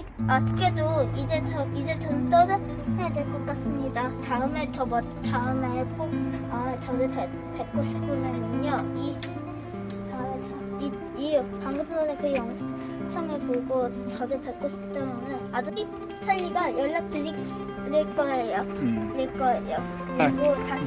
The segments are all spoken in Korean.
아직 아쉽게도 이제 저 이제 전 떠나야 될 것 같습니다. 다음에 더 멋, 다음에 꼭 아, 저를 뵙, 뵙고 싶으면요 이, 아, 저, 이, 이 방금 전에 그 영상을 보고 저를 뵙고 싶다면 아주 찰리가 연락 드릴 드릴 거예요. 음. 드릴 거예요. 그리고 다시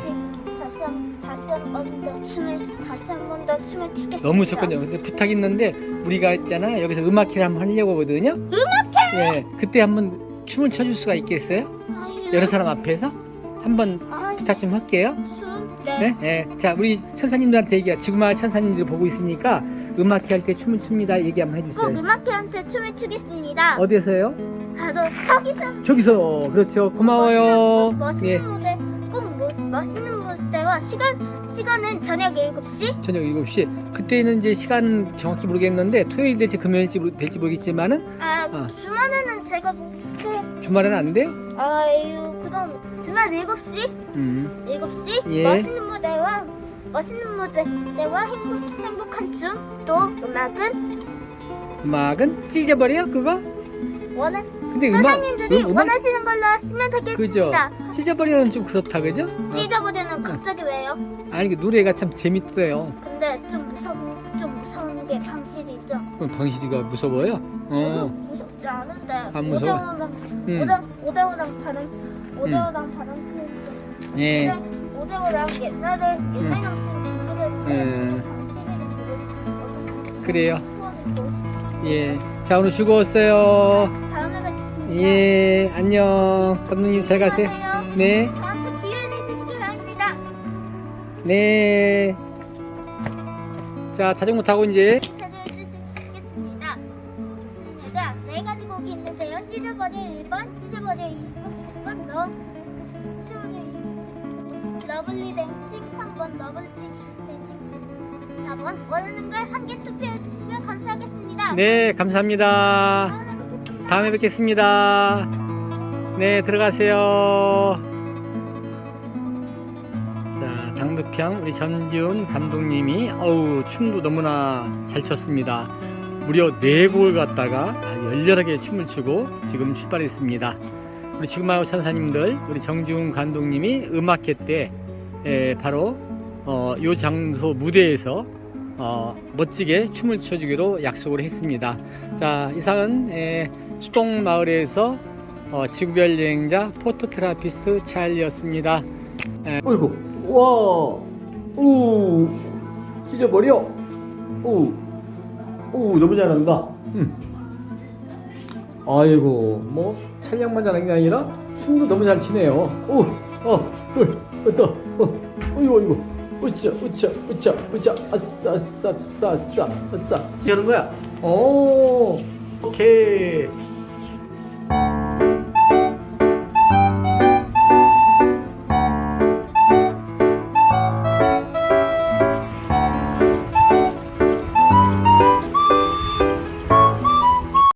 다시 한 다시 한 번 더 춤을 다시 한 번 더 춤을 추겠습니다. 너무 좋거든요. 근데 부탁 있는데 우리가 있잖아 여기서 음악회를 한번 하려고 하거든요. 음악회? 예, 그때 한번 춤을 춰줄 수가 있겠어요? 여러 사람 앞에서 한번 부탁 좀 할게요. 춤? 네. 네, 예. 자 우리 천사님들한테 얘기해. 지구마을 천사님들 보고 있으니까 음악회 할 때 춤을 춥니다. 얘기 한번 꼭 해주세요. 음악회한테 춤을 추겠습니다. 어디서요? 바로 저기서 저기서 그렇죠. 고마워요. 멋있는 예, 무대, 꼭 모- 멋있는 무대와 시간 시간은 저녁 7시. 저녁 7시. 그때는 이제 시간 정확히 모르겠는데 토요일 될지 금요일지 모르- 될지 모르겠지만은 아 아. 주말에는 제가 그 주말에는 안 돼요? 아유 그럼 주말 7시 음. 7시 예. 멋있는 무대와 멋있는 무대와 행복 행복한 춤 또 음악은 음악은 찢어버려 그거? 원하 근데 음악 선생님들이 음, 음악 원하시는 걸로 하시면 그죠? 되겠습니다. 찢어버리는 좀 그렇다 그죠? 어. 찢어버리는 갑자기 왜요? 아니 그 노래가 참 재밌어요. 근데 좀 무서운 좀 무서운 게 방실이죠. 그럼 방실이가 무서워요? 어. 무섭지 않은데 안 무서워? 오대오랑 음. 오대 오대오랑 바람 오대오랑 바람 피우고 예. 오대오랑 옛날에 옛날랑 지금 동물을 음. 방실이를 그래요. 보고 예. 자 오늘 즐거웠어요. 다음에 뵙겠습니다. 예. 안녕. 감독님 잘 가세요. 네. 저한테 기회를 주시기 바랍니다. 네. 자 자전거 타고 이제 찾아주시겠습니다. 제가 네 가지 곡이 있는데요. 찢어버려 1번, 찢어버려 2번, 2번 너 찢어버려 2번, 러블리 댄싱 3번, 러블리 댄싱 4번 원하는 걸 한 개 투표해 주시면 감사하겠습니다. 네 감사합니다. 다음에 뵙겠습니다. 네 들어가세요. 자 당두평 우리 전지훈 감독님이 어우 춤도 너무나 잘 췄습니다. 무려 네 곡을 갖다가 열렬하게 춤을 추고 지금 출발했습니다. 우리 지금마을 천사님들 우리 정지훈 감독님이 음악회 때 에, 바로 어, 요 장소 무대에서 어, 멋지게 춤을 춰주기로 약속을 했습니다. 자 이상은 에, 수동 마을에서 어, 지구별 여행자 포토테라피스트 찰리였습니다. 에, 어이구 와, 오, 찢어버려, 오, 오 너무 잘한다. 음. 아이고 뭐 촬영만 잘한 게 아니라 춤도 너무 잘 추네요. 오, 어, 헐, 왔다, 어, 어이구 어이구. 으쌰, 으쌰, 으쌰, 으쌰, 아싸, 아싸, 아싸, 아싸, 아싸. 이러는 거야. 오, 오케이.